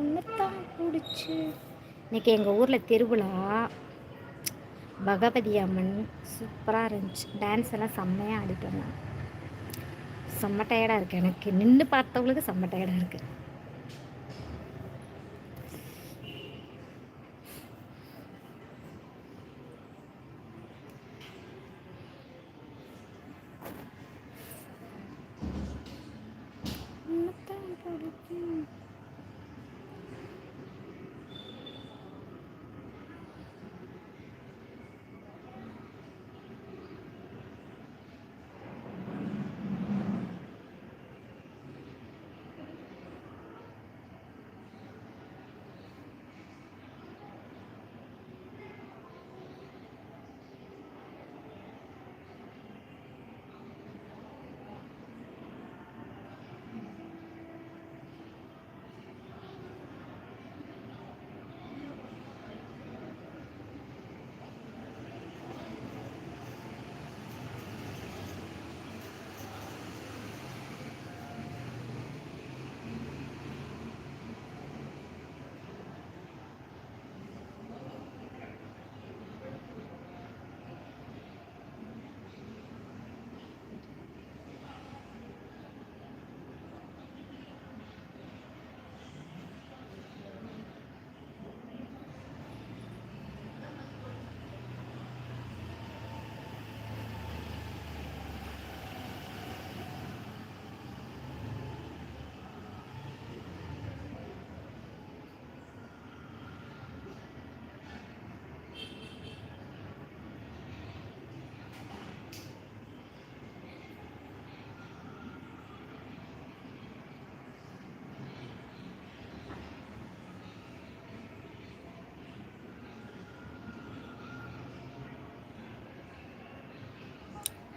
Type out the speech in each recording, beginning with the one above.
உன்னைத்தான் பிடிச்சி. இன்றைக்கி எங்கள் ஊரில் திருவிழா. பகவதி அம்மன் சூப்பராக இருந்துச்சு. டான்ஸ் எல்லாம் செம்மையாக ஆடிட்டு வந்தாங்க செம்ம டயர்டாக இருக்குது எனக்கு. நின்று பார்த்தவங்களுக்கு செம்ம டயர்டாக இருக்குது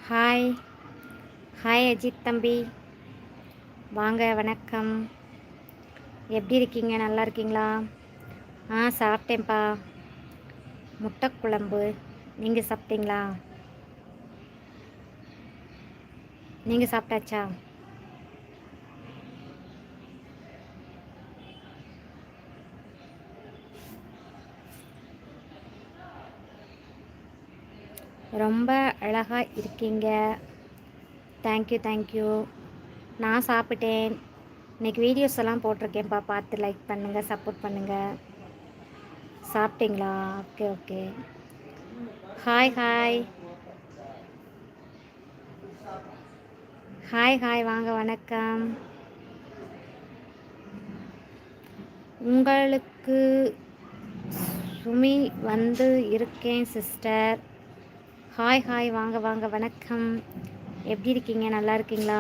ஹாய் ஹாய் அஜித் தம்பி. வாங்க வணக்கம். எப்படி இருக்கீங்க? நல்லா இருக்கீங்களா? ஆ சாப்பிட்டேன்ப்பா. முட்டை குழம்பு. நீங்கள் சாப்பிட்டீங்களா? நீங்கள் சாப்பிட்டாச்சா? ரொம்ப அழகாக இருக்கீங்க. தேங்க்யூ தேங்க்யூ நான் சாப்பிட்டேன். இன்றைக்கி வீடியோஸ் எல்லாம் போட்டிருக்கேன்ப்பா. பார்த்து லைக் பண்ணுங்கள் சப்போர்ட் பண்ணுங்கள் சாப்பிட்டீங்களா? Okay okay hi hi hi hi வாங்க வணக்கம். உங்களுக்கு சுமி வந்து இருக்கேன் சிஸ்டர் ஹாய் ஹாய் வாங்க வாங்க வணக்கம். எப்படி இருக்கீங்க? நல்லா இருக்கீங்களா?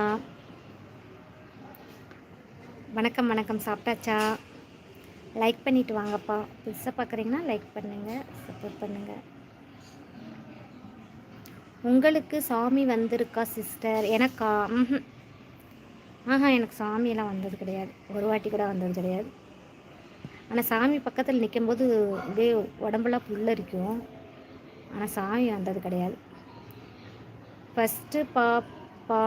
வணக்கம் வணக்கம். சாப்பிட்டாச்சா? லைக் பண்ணிட்டு வாங்கப்பா. புதுசாக பார்க்குறீங்கன்னா லைக் பண்ணுங்கள் சப்போர்ட் பண்ணுங்கள் உங்களுக்கு சாமி வந்திருக்கா சிஸ்டர் எனக்கா? ம் ஆஹா எனக்கு சாமியெல்லாம் வந்தது கிடையாது. ஒரு வாட்டி கூட வந்தது கிடையாது. ஆனால் சாமி பக்கத்தில் நிற்கும்போது இதே உடம்புலாம் புல்லரிக்கும் ஆனால் சாமி வந்தது கிடையாது. ஃபஸ்ட்டு பாப்பா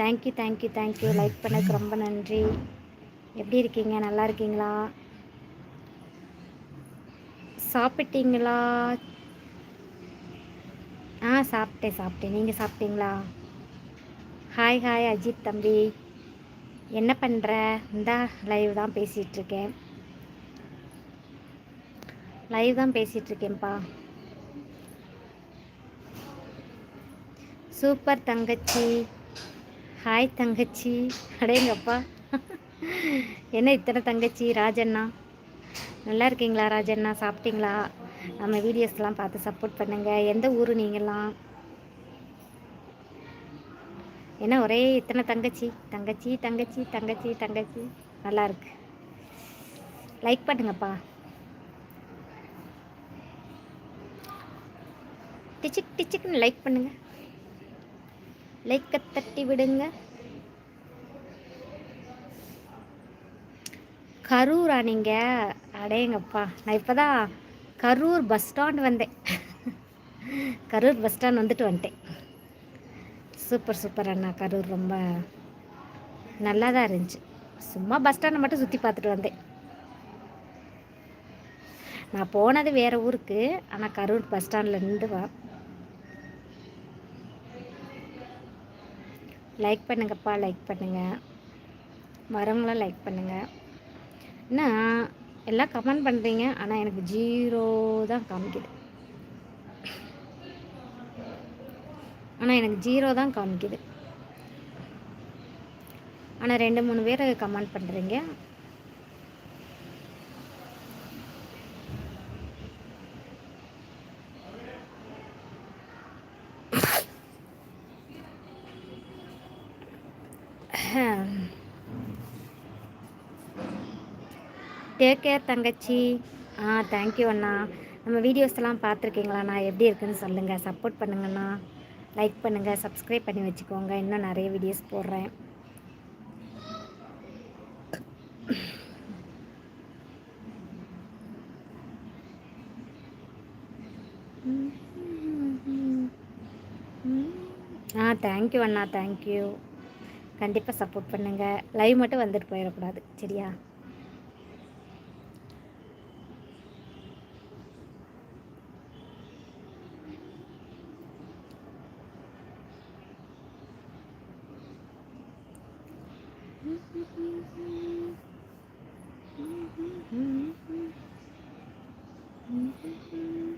தேங்க்யூ தேங்க்யூ தேங்க்யூ லைக் பண்ணதுக்கு ரொம்ப நன்றி. எப்படி இருக்கீங்க? நல்லா இருக்கீங்களா? சாப்பிட்டீங்களா? ஆ சாப்பிட்டேன் சாப்பிட்டேன். நீங்கள் சாப்பிட்டீங்களா? ஹாய் ஹாய் அஜித் தம்பி. என்ன பண்ணுற இந்தா லைவ் தான் பேசிகிட்ருக்கேன் லைவ் தான் பேசிகிட்ருக்கேன்ப்பா சூப்பர் தங்கச்சி. ஹாய் தங்கச்சி. அடேங்கப்பா. என்ன இத்தனை தங்கச்சி? ராஜண்ணா. நல்லா இருக்கீங்களா ராஜண்ணா? சாப்பிட்டீங்களா? நம்ம வீடியோஸ்லாம் பார்த்து சப்போர்ட் பண்ணுங்கள் எந்த ஊர் நீங்கள்லாம் என்ன ஒரே இத்தனை தங்கச்சி? தங்கச்சி தங்கச்சி தங்கச்சி தங்கச்சி. நல்லா இருக்கு. லைக் பண்ணுங்கப்பா. டிச்சிக் டிச்சிக்னு லைக் பண்ணுங்கள் லைக்கை தட்டி விடுங்க. கரூரா நீங்கள் அடேங்கப்பா நான் இப்போ தான் கரூர் பஸ் ஸ்டாண்ட் வந்தேன். கரூர் பஸ் ஸ்டாண்ட் வந்துட்டு வந்துட்டேன். சூப்பர் சூப்பர் அண்ணா கரூர் ரொம்ப நல்லா தான் இருந்துச்சு. சும்மா பஸ் ஸ்டாண்டை மட்டும் சுற்றி பார்த்துட்டு வந்தேன். நான் போனது வேறு ஊருக்கு ஆனால் கரூர் பஸ் ஸ்டாண்ட்லேருந்து நின்று வா லைக் பண்ணுங்கப்பா லைக் பண்ணுங்கள் வரவங்களாம் லைக் பண்ணுங்கள் என்ன எல்லாம் கமெண்ட் பண்ணுறீங்க ஆனால் எனக்கு ஜீரோ தான் காமிக்குது. ஆனால் எனக்கு ஜீரோ தான் காமிக்குது. ஆனால் ரெண்டு மூணு பேர் கமெண்ட் பண்ணுறீங்க டேக் கேர் தங்கச்சி. ஆ தேங்க்யூ அண்ணா. நம்ம வீடியோஸ்லாம் பார்த்துருக்கீங்களாண்ணா எப்படி இருக்குன்னு சொல்லுங்கள் சப்போர்ட் பண்ணுங்கண்ணா. லைக் பண்ணுங்கள் சப்ஸ்கிரைப் பண்ணி வச்சுக்கோங்க. இன்னும் நிறைய வீடியோஸ் போடுறேன். ஆ தேங்க்யூ அண்ணா. தேங்க்யூ கண்டிப்பாக சப்போர்ட் பண்ணுங்கள் லைவ் மட்டும் வந்துட்டு போயிடக்கூடாது. சரியா? Mm-hmm.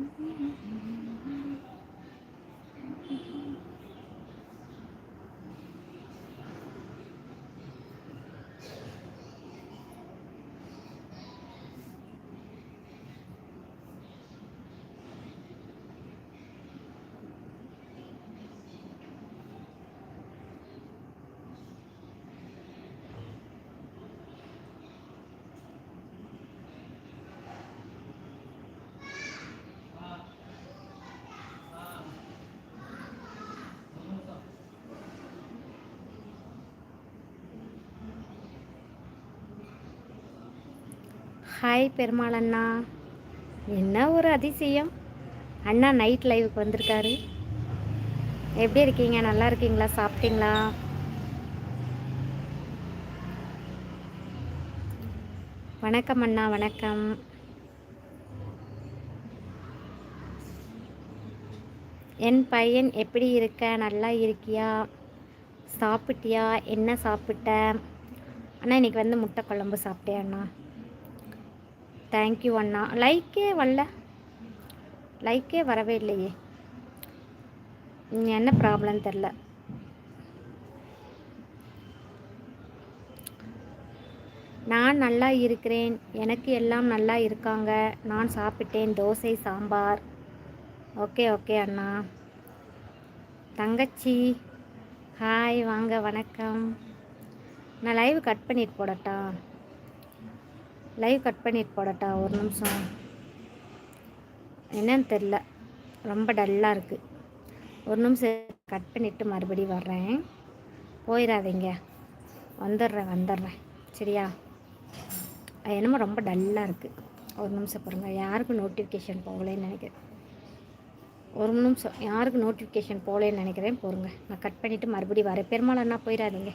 mm-hmm. mm-hmm. Hi Perumal அண்ணா என்ன ஒரு அதிசயம்? அண்ணா நைட் லைவுக்கு வந்திருக்காரு. எப்படி இருக்கீங்க? நல்லா இருக்கீங்களா? சாப்பிட்டீங்களா? வணக்கம் அண்ணா வணக்கம். என் பையன் எப்படி இருக்க? நல்லா இருக்கியா? சாப்பிட்டியா? என்ன சாப்பிட்ட? அண்ணா இன்றைக்கி வந்து முட்டை குழம்பு சாப்பிட்டேன் அண்ணா. தேங்க்யூ அண்ணா. லைக்கே வரல. லைக்கே வரவே இல்லையே. என்ன ப்ராப்ளம் தெரில நான் நல்லா இருக்கிறேன். எனக்கு எல்லாம் நல்லா இருக்காங்க. நான் சாப்பிட்டேன். தோசை சாம்பார். ஓகே ஓகே அண்ணா. தங்கச்சி. ஹாய் வாங்க வணக்கம். நான் லைவ் கட் பண்ணிட்டு போடட்டா? லைவ் கட் பண்ணிட்டு போடட்டா ஒரு நிமிஷம். என்னன்னு தெரில ரொம்ப டல்லாக இருக்குது ஒரு நிமிஷம் கட் பண்ணிவிட்டு மறுபடியும் வர்றேன். போயிடாதீங்க. வந்துடுறேன் வந்துடுறேன். சரியா? என்னமோ ரொம்ப டல்லாக இருக்குது ஒரு நிமிஷம் பாருங்கள் யாருக்கும் நோட்டிஃபிகேஷன் போகலேன்னு நினைக்கிறேன். ஒரு நிமிஷம். யாருக்கு நோட்டிஃபிகேஷன் போகலேன்னு நினைக்கிறேன். போருங்க நான் கட் பண்ணிவிட்டு மறுபடியும் வரேன். பெருமாள் அண்ணா போயிடாதீங்க.